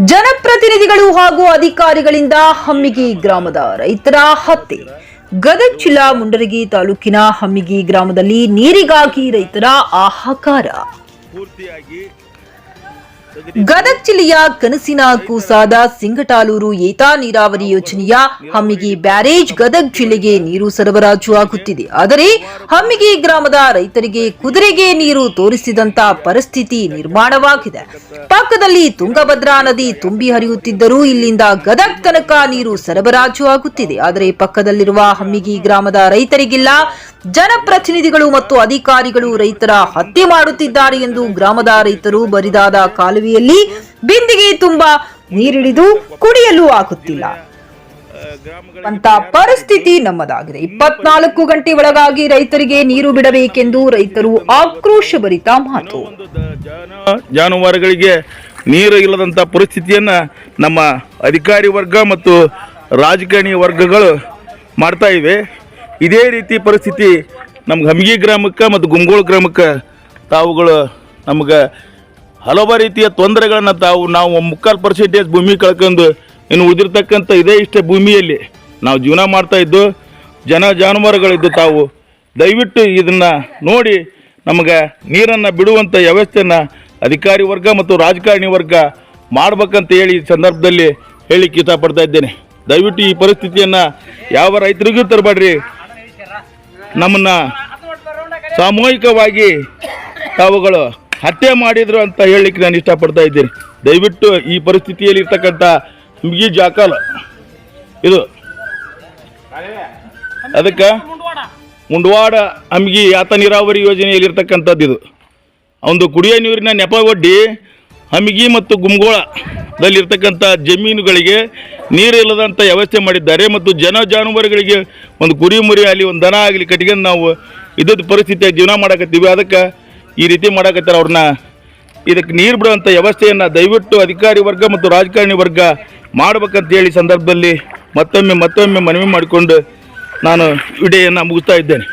ಜನಪ್ರತಿನಿಧಿಗಳು ಹಾಗೂ ಅಧಿಕಾರಿಗಳಿಂದ ಹಮ್ಮಿಗಿ ಗ್ರಾಮದ ರೈತರ ಹತ್ಯೆ. ಗದಗ ಜಿಲ್ಲಾ ಮುಂಡರಗಿ ತಾಲೂಕಿನ ಹಮ್ಮಿಗಿ ಗ್ರಾಮದಲ್ಲಿ ನೀರಿಗಾಗಿ ರೈತರ ಆಹಾಕಾರ. ಪೂರ್ತಿಯಾಗಿ ಗದಗ ಜಿಲ್ಲೆಯ ಕನಸಿನ ಕೂಸಾದ ಸಿಂಗಟಾಲೂರು ಏತಾ ನೀರಾವರಿ ಯೋಜನೆಯ ಹಮ್ಮಿಗಿ ಬ್ಯಾರೇಜ್ ಗದಗ ಜಿಲ್ಲೆಗೆ ನೀರು ಸರಬರಾಜು ಆಗುತ್ತಿದೆ. ಆದರೆ ಹಮ್ಮಿಗಿ ಗ್ರಾಮದ ರೈತರಿಗೆ ಕುದುರೆಗೆ ನೀರು ತೋರಿಸಿದಂತ ಪರಿಸ್ಥಿತಿ ನಿರ್ಮಾಣವಾಗಿದೆ. ಪಕ್ಕದಲ್ಲಿ ತುಂಗಭದ್ರಾ ನದಿ ತುಂಬಿ ಹರಿಯುತ್ತಿದ್ದರೂ ಇಲ್ಲಿಂದ ಗದಗ್ ತನಕ ನೀರು ಸರಬರಾಜು ಆಗುತ್ತಿದೆ. ಆದರೆ ಪಕ್ಕದಲ್ಲಿರುವ ಹಮ್ಮಿಗಿ ಗ್ರಾಮದ ರೈತರಿಗಿಲ್ಲ. ಜನಪ್ರತಿನಿಧಿಗಳು ಮತ್ತು ಅಧಿಕಾರಿಗಳು ರೈತರ ಹತ್ಯೆ ಮಾಡುತ್ತಿದ್ದಾರೆ ಎಂದು ಗ್ರಾಮದ ರೈತರು ಬರಿದಾದ ಕಾಲುವೆಯಲ್ಲಿ ಬಿಂದಿಗೆ ತುಂಬಾ ನೀರಿಡಿದು ಕುಡಿಯಲು ಆಗುತ್ತಿಲ್ಲ. ಅಂತ ಪರಿಸ್ಥಿತಿ ನಮ್ಮದಾಗಿದೆ. ಇಪ್ಪತ್ನಾಲ್ಕು ಗಂಟೆ ಒಳಗಾಗಿ ರೈತರಿಗೆ ನೀರು ಬಿಡಬೇಕೆಂದು ರೈತರು ಆಕ್ರೋಶಭರಿತ ಮಾತು. ಒಂದು ದ- ಜಾನುವಾರುಗಳಿಗೆ ನೀರು ಇಲ್ಲದಂತ ಪರಿಸ್ಥಿತಿಯನ್ನ ನಮ್ಮ ಅಧಿಕಾರಿ ವರ್ಗ ಮತ್ತು ರಾಜಕಾರಣಿ ವರ್ಗಗಳು ಮಾಡ್ತಾ ಇವೆ. ಇದೇ ರೀತಿ ಪರಿಸ್ಥಿತಿ ನಮ್ಗೆ ಹಮಗಿ ಗ್ರಾಮಕ್ಕೆ ಮತ್ತು ಗುಂಗೋಳ ಗ್ರಾಮಕ್ಕೆ ತಾವುಗಳು ನಮ್ಗೆ ಹಲವು ರೀತಿಯ ತೊಂದರೆಗಳನ್ನು ತಾವು ನಾವು ಮುಕ್ಕಾಲು ಪರ್ಸೆಂಟೇಜ್ ಭೂಮಿ ಕಳ್ಕೊಂಡು ಇನ್ನು ಉದಿರ್ತಕ್ಕಂಥ ಇದೇ ಇಷ್ಟೇ ಭೂಮಿಯಲ್ಲಿ ನಾವು ಜೀವನ ಮಾಡ್ತಾ ಇದ್ದು ಜನ ಜಾನುವಾರುಗಳಿದ್ದು ತಾವು ದಯವಿಟ್ಟು ಇದನ್ನು ನೋಡಿ ನಮಗೆ ನೀರನ್ನು ಬಿಡುವಂಥ ವ್ಯವಸ್ಥೆಯನ್ನು ಅಧಿಕಾರಿ ವರ್ಗ ಮತ್ತು ರಾಜಕಾರಣಿ ವರ್ಗ ಮಾಡ್ಬೇಕಂತ ಹೇಳಿ ಈ ಸಂದರ್ಭದಲ್ಲಿ ಹೇಳಿಕ್ಕೆ ಇಷ್ಟಪಡ್ತಾ ಇದ್ದೇನೆ. ದಯವಿಟ್ಟು ಈ ಪರಿಸ್ಥಿತಿಯನ್ನು ಯಾವ ರೈತರಿಗೂ ತರಬೇಡ್ರಿ. ನಮ್ಮನ್ನು ಸಾಮೂಹಿಕವಾಗಿ ತಾವುಗಳು ಹತ್ಯೆ ಮಾಡಿದ್ರು ಅಂತ ಹೇಳಲಿಕ್ಕೆ ನಾನು ಇಷ್ಟಪಡ್ತಾ ಇದ್ದೀನಿ. ದಯವಿಟ್ಟು ಈ ಪರಿಸ್ಥಿತಿಯಲ್ಲಿ ಇರ್ತಕ್ಕಂಥ ಮಿಗಿ ಜಾಕಲ್, ಇದು ಅದಕ್ಕೆ ಮುಂಡವಾಡ ಅಮ್ಗಿ ಆತ ನೀರಾವರಿ ಯೋಜನೆಯಲ್ಲಿ ಇರ್ತಕ್ಕಂಥದ್ದು ಇದು. ಒಂದು ಕುಡಿಯೋ ನೀರಿನ ನೆಪ ಒಡ್ಡಿ ಹಮ್ಗಿ ಮತ್ತು ಗುಮ್ಗೋಳದಲ್ಲಿರ್ತಕ್ಕಂಥ ಜಮೀನುಗಳಿಗೆ ನೀರು ಇಲ್ಲದಂಥ ವ್ಯವಸ್ಥೆ ಮಾಡಿದ್ದಾರೆ ಮತ್ತು ಜನ ಜಾನುವಾರುಗಳಿಗೆ ಒಂದು ಕುರಿ, ಮುರಿ ಆಗಲಿ ಒಂದು ದನ ಆಗಲಿ ಕಟ್ಟಿಗೆ ನಾವು ಇದ್ದದ ಪರಿಸ್ಥಿತಿಯಾಗಿ ಜೀವನ ಮಾಡಕತ್ತೀವಿ. ಅದಕ್ಕೆ ಈ ರೀತಿ ಮಾಡಕತ್ತಾರೆ ಅವ್ರನ್ನ. ಇದಕ್ಕೆ ನೀರು ಬಿಡುವಂಥ ವ್ಯವಸ್ಥೆಯನ್ನು ದಯವಿಟ್ಟು ಅಧಿಕಾರಿ ವರ್ಗ ಮತ್ತು ರಾಜಕಾರಣಿ ವರ್ಗ ಮಾಡಬೇಕಂತೇಳಿ ಸಂದರ್ಭದಲ್ಲಿ ಮತ್ತೊಮ್ಮೆ ಮತ್ತೊಮ್ಮೆ ಮನವಿ ಮಾಡಿಕೊಂಡು ನಾನು ವಿಡಿಯೋಯನ್ನು ಮುಗಿಸ್ತಾ ಇದ್ದೇನೆ.